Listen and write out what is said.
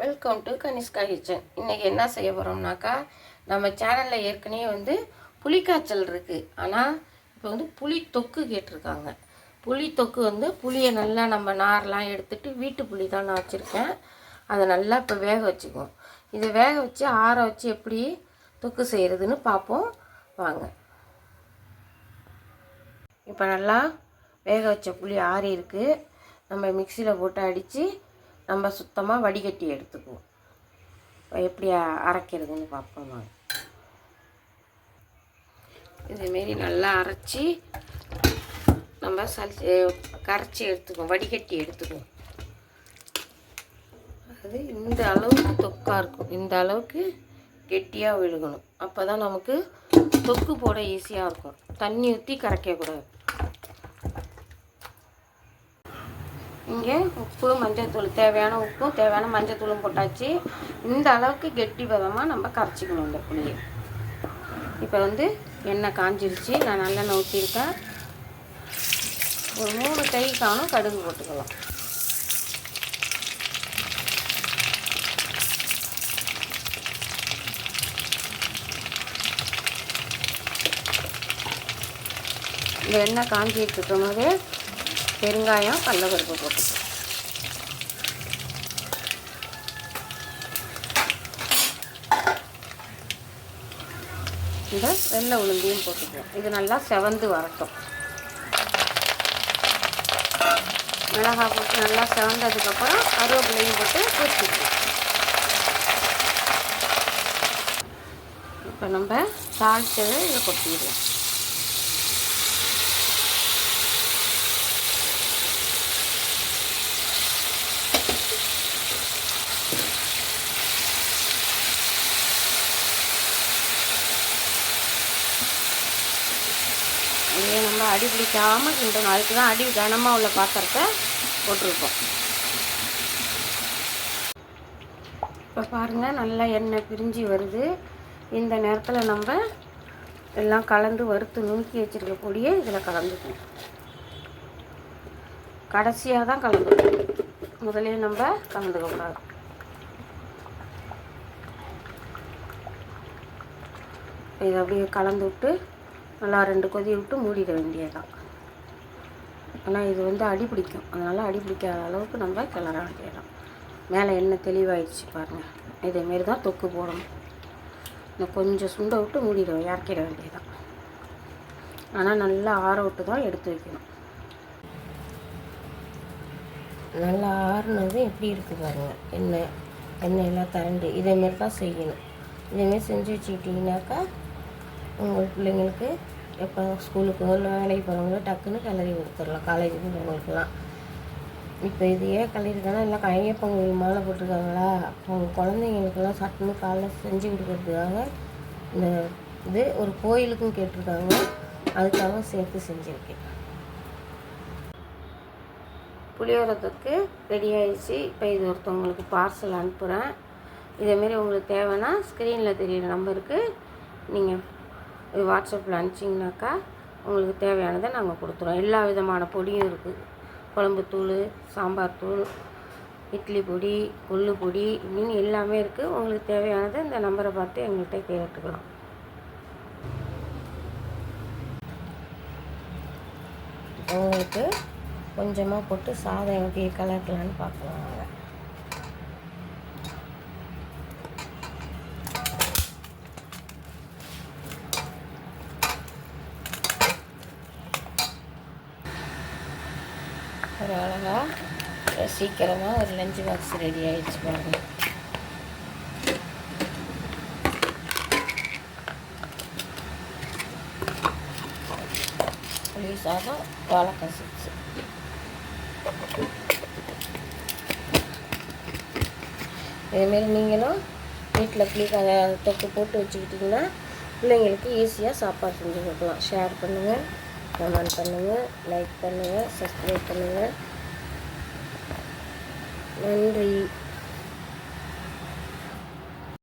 Welcome to Kanishka kitchen இன்றைக்கி என்ன செய்ய போகிறோம்னாக்கா நம்ம சேனலில் ஏற்கனவே வந்து புளிக்காய்ச்சல் இருக்குது ஆனால் இப்போ வந்து புளி தொக்கு கேட்டிருக்காங்க. புளி தொக்கு வந்து புளியை நல்லா நம்ம நார்லாம் எடுத்துகிட்டு வீட்டு புளி தான் நான் வச்சுருக்கேன். அதை நல்லா இப்போ வேக வச்சுக்குவோம். இதை வேக வச்சு ஆற வச்சு எப்படி தொக்கு செய்கிறதுன்னு பார்ப்போம். வாங்க. இப்போ நல்லா வேக வச்ச புளி ஆறி இருக்குது நம்ம மிக்சியில் போட்டு அடித்து நம்ம சுத்தமாக வடிகட்டி எடுத்துக்குவோம். எப்படி அரைக்கிறதுன்னு பார்ப்போம் வாங்க. இதேமாரி நல்லா அரைச்சி நம்ம சல் கரைச்சி எடுத்துக்குவோம். வடிகட்டி எடுத்துக்குவோம். அது இந்த அளவுக்கு தொக்காக இருக்கும். இந்த அளவுக்கு கெட்டியாக விழுகணும். அப்போ தான் நமக்கு தொக்கு போட ஈஸியாக இருக்கும். தண்ணி ஊற்றி கரைக்கக்கூடாது. இங்கே உப்பு மஞ்சள்தூள் தேவையான உப்பும் தேவையான மஞ்சள்தூளும் போட்டாச்சு. இந்த அளவுக்கு கெட்டி பதமாக நம்ம கரைச்சிக்கணும் இந்த புளியை. இப்போ வந்து எண்ணெய் காஞ்சிருச்சு. நான் நல்லெண்ணெய் ஊற்றிருக்கேன் ஒரு மூணு கை காணும் கடுகு போட்டுக்கலாம். இந்த எண்ணெய் காஞ்சிட்டு இருக்கும் போது பெருங்காயம் கடலப்பருப்பு போட்டுக்கலாம் இந்த வெள்ளை உளுந்தையும் போட்டுக்குவோம் இது நல்லா செவந்து வரட்டும். மிளகாய் போட்டு நல்லா செவந்ததுக்கப்புறம் கருவேப்பிலையும் போட்டு பூச்சிக்கலாம் இப்போ நம்ம தாளிச்சதை இதை கொட்டிடுவோம் இதே நம்ம அடி பிடிக்காமல் கிண்டணும் அதுக்கு தான் அடி கனமாக உள்ள பாத்திரத்தை போட்டிருக்கோம் இப்போ பாருங்கள் நல்லா எண்ணெய் பிரிஞ்சு வருது. இந்த நேரத்தில் நம்ம எல்லாம் கலந்து வறுத்து நுணுக்கி வச்சுருக்கக்கூடிய இதில் கலந்துக்கணும். கடைசியாக தான் கலந்துக்கணும். முதலே நம்ம கலந்துக்கூடாது இதை அப்படியே கலந்து விட்டு நல்லா ரெண்டு கொதி விட்டு மூடிட வேண்டியதுதான். ஆனால் இது வந்து அடி பிடிக்கும். அதனால் அடி பிடிக்காத அளவுக்கு நம்ம கிளற வேண்டியதுதான். மேலே எண்ணெய் தெளிவாயிடுச்சு பாருங்கள் இதேமாரி தான் தொக்கு போடணும். இன்னும் கொஞ்சம் சுண்ட விட்டு மூடிட இறக்கிட வேண்டியதுதான். ஆனால் நல்லா ஆற விட்டு தான் எடுத்து வைக்கணும். நல்லா ஆறுனது எப்படி இருக்குது பாருங்கள் எண்ணெய் எண்ணெய் எல்லாம் திரண்டு இதேமாரி தான் செய்யணும். இதேமாரி செஞ்சு வச்சுக்கிட்டிங்கனாக்கா உங்கள் பிள்ளைங்களுக்கு எப்போ ஸ்கூலுக்கு இல்லை வேலைக்கு போகிறவங்களோ டக்குன்னு கிளறி கொடுத்துடலாம். காலேஜுக்கு போகிறவங்களுக்குலாம் இப்போ இது ஏன் கிளறிருக்காங்கன்னா எல்லாம் கையப்பொங்கல் மாலை போட்டிருக்காங்களா? அவங்க குழந்தைங்களுக்கெல்லாம் சட்டுன்னு காலைல செஞ்சு கொடுக்கறதுக்காக இந்த இது ஒரு கோயிலுக்கும் கேட்டிருக்காங்க. அதுக்காக சேர்த்து செஞ்சுருக்கேன். புளியோரத்துக்கு ரெடி ஆயிடுச்சு. இப்போ இது ஒருத்தவங்களுக்கு பார்சல் அனுப்புகிறேன் இதேமாரி உங்களுக்கு தேவைன்னா ஸ்க்ரீனில் தெரியிற நம்பருக்கு நீங்கள் இது வாட்ஸ்அப்பில் அனுப்பிச்சிங்கனாக்கா உங்களுக்கு தேவையானதை நாங்கள் கொடுத்துருவோம் எல்லா விதமான பொடியும் இருக்குது குழம்புத்தூள் சாம்பார் தூள் இட்லி பொடி கொள்ளு பொடி இப்படின்னு எல்லாமே இருக்குது உங்களுக்கு தேவையானதை இந்த நம்பரை பார்த்து எங்கள்கிட்ட கேட்டுக்கலாம். உங்களுக்கு கொஞ்சமாக போட்டு சாதம் எப்படி கலக்கலான்னு பார்க்கலாம். வாங்க சீக்கிரமாக ஒரு லஞ்ச் பாக்ஸ் ரெடி ஆகிடுச்சு பாருங்க. புளி சாதம் வாழைக்காய் சிப்ஸ் இதேமாரி நீங்களும் வீட்டில் புளி கதை தொக்கு போட்டு வச்சுக்கிட்டிங்கன்னா பிள்ளைங்களுக்கு ஈஸியாக சாப்பாடு செஞ்சு கொடுக்கலாம். ஷேர் பண்ணுங்கள் கமெண்ட் பண்ணுங்கள் லைக் பண்ணுங்கள் சப்ஸ்கிரைப் பண்ணுங்கள் நன்றி.